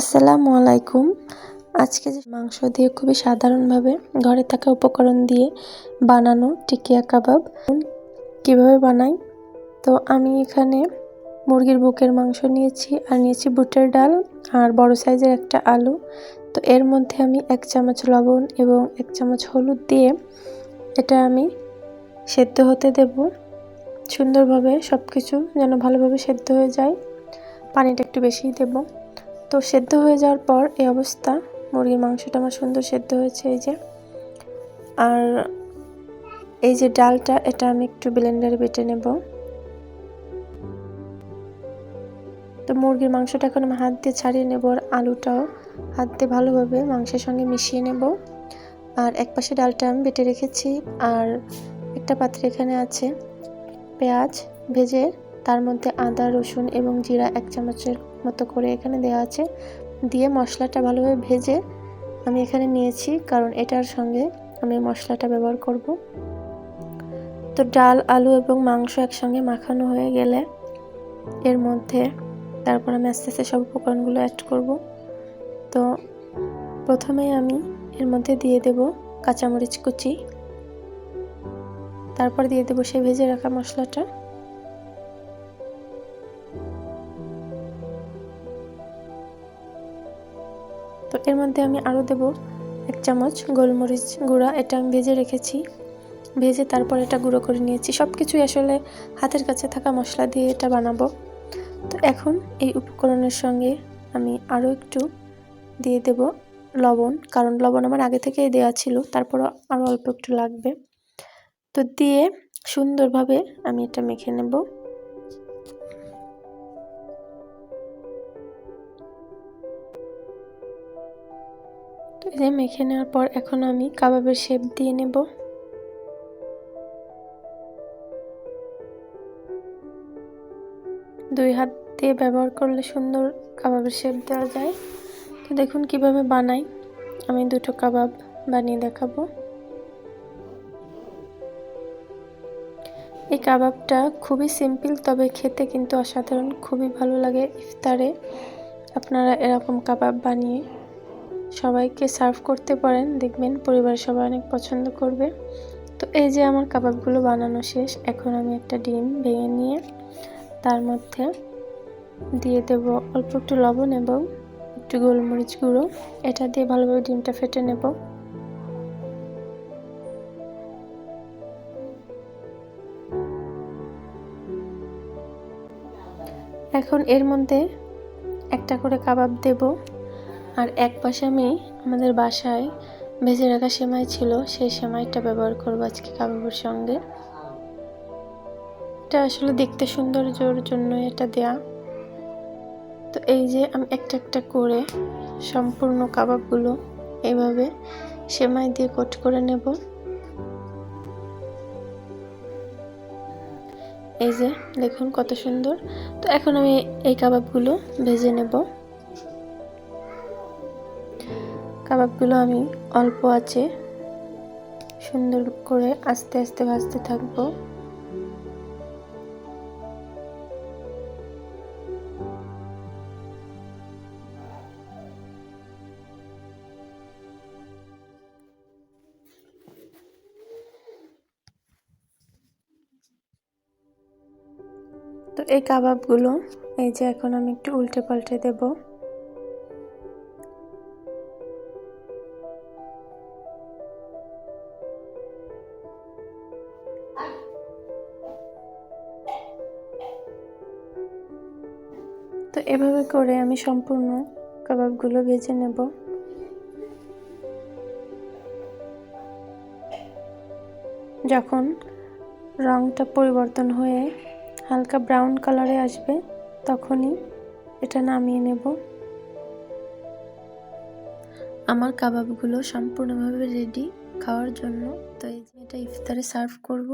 আসসালামু আলাইকুম। আজকে যে মাংস দিয়ে খুবই সাধারণভাবে ঘরে থাকা উপকরণ দিয়ে বানানো টিকিয়া কাবাব, কীভাবে বানাই? তো আমি এখানে মুরগির বুকের মাংস নিয়েছি, আর নিয়েছি বুটের ডাল, আর বড় সাইজের একটা আলু। তো এর মধ্যে আমি এক চামচ লবণ এবং এক চামচ হলুদ দিয়ে এটা আমি সেদ্ধ হতে দেব। সুন্দরভাবে সব কিছু যেন ভালোভাবে সেদ্ধ হয়ে যায়। পানিটা একটু বেশিই দেবো। তো সেদ্ধ হয়ে যাওয়ার পর এই অবস্থা। মুরগির মাংসটা আমার সুন্দর সেদ্ধ হয়েছে এই যে। আর এই যে ডালটা, এটা আমি একটু ব্লেন্ডারে বেটে নেব। তো মুরগির মাংসটা এখন আমি হাত দিয়ে ছাড়িয়ে নেব আর আলুটাও হাত দিয়ে ভালোভাবে মাংসের সঙ্গে মিশিয়ে নেব। আর এক পাশে ডালটা আমি বেটে রেখেছি। আর একটা পাত্রে এখানে আছে পেঁয়াজ ভেজে, তার মধ্যে আদা, রসুন এবং জিরা এক চামচের মতো করে এখানে দেওয়া আছে। দিয়ে মশলাটা ভালোভাবে ভেজে আমি এখানে নিয়েছি, কারণ এটার সঙ্গে আমি মশলাটা ব্যবহার করব। তো ডাল, আলু এবং মাংস একসঙ্গে মাখানো হয়ে গেলে এর মধ্যে তারপর আমি আস্তে আস্তে সব উপকরণগুলো অ্যাড করব। তো প্রথমেই আমি এর মধ্যে দিয়ে দেব কাঁচামরিচ কুচি। তারপর দিয়ে দেবো সেই ভেজে রাখা মশলাটা। তো এর মধ্যে আমি আরও দেব এক চামচ গোলমরিচ গুঁড়া, এটা আমি ভেজে রেখেছি। ভেজে তারপর এটা গুঁড়ো করে নিয়েছি। সব কিছুই আসলে হাতের কাছে থাকা মশলা দিয়ে এটা বানাবো। তো এখন এই উপকরণের সঙ্গে আমি আরও একটু দিয়ে দেব লবণ, কারণ লবণ আমার আগে থেকেই দেওয়া ছিল তারপর আরও অল্প একটু লাগবে। তো দিয়ে সুন্দরভাবে আমি এটা মেখে নেব। তো এই মেখে নেওয়ার পর এখন আমি কাবাবের শেপ দিয়ে নেব। দুই হাত দিয়ে ব্যবহার করলে সুন্দর কাবাবের শেপ দেওয়া যায়। তো দেখুন কীভাবে বানাই। আমি দুটো কাবাব বানিয়ে দেখাবো। এই কাবাবটা খুবই সিম্পল তবে খেতে কিন্তু অসাধারণ, খুবই ভালো লাগে ইফতারে। আপনারা এরকম কাবাব বানিয়ে সবাইকে সার্ভ করতে পারেন। দেখবেন পরিবারের সবাই অনেক পছন্দ করবে। তো এই যে আমার কাবাবগুলো বানানো শেষ, এখন আমি একটা ডিম ভেঙে নিয়ে তার মধ্যে দিয়ে দেব অল্প একটু লবণ এবং একটু গোলমরিচ গুঁড়ো। এটা দিয়ে ভালোভাবে ডিমটা ফেটে নেব। এখন এর মধ্যে একটা করে কাবাব দেব। আর এক পাশে আমি আমাদের বাসায় ভেজে রাখা সেমাই ছিল, সেই সেমাইটা ব্যবহার করব আজকে কাবাবের সঙ্গে। এটা আসলে দেখতে সৌন্দর্যর জন্য এটা দেয়া। তো এই যে আমি একটা একটা করে সম্পূর্ণ কাবাবগুলো এইভাবে সেমাই দিয়ে কোট করে নেব। এই যে দেখুন কত সুন্দর। তো এখন আমি এই কাবাবগুলো ভেজে নেব। কাবাবগুলো আমি অল্প আছে। সুন্দর করে আস্তে আস্তে ভাজতে থাকব। তো এই কাবাবগুলো এই যে এখন আমি একটু উল্টে পাল্টে দেব। তো এভাবে করে আমি সম্পূর্ণ কাবাবগুলো ভেজে নেব। যখন রংটা পরিবর্তন হয়ে হালকা ব্রাউন কালারে আসবে, তখনই এটা নামিয়ে নেব। আমার কাবাবগুলো সম্পূর্ণভাবে রেডি খাওয়ার জন্য তো এটা ইফতারে সার্ভ করব।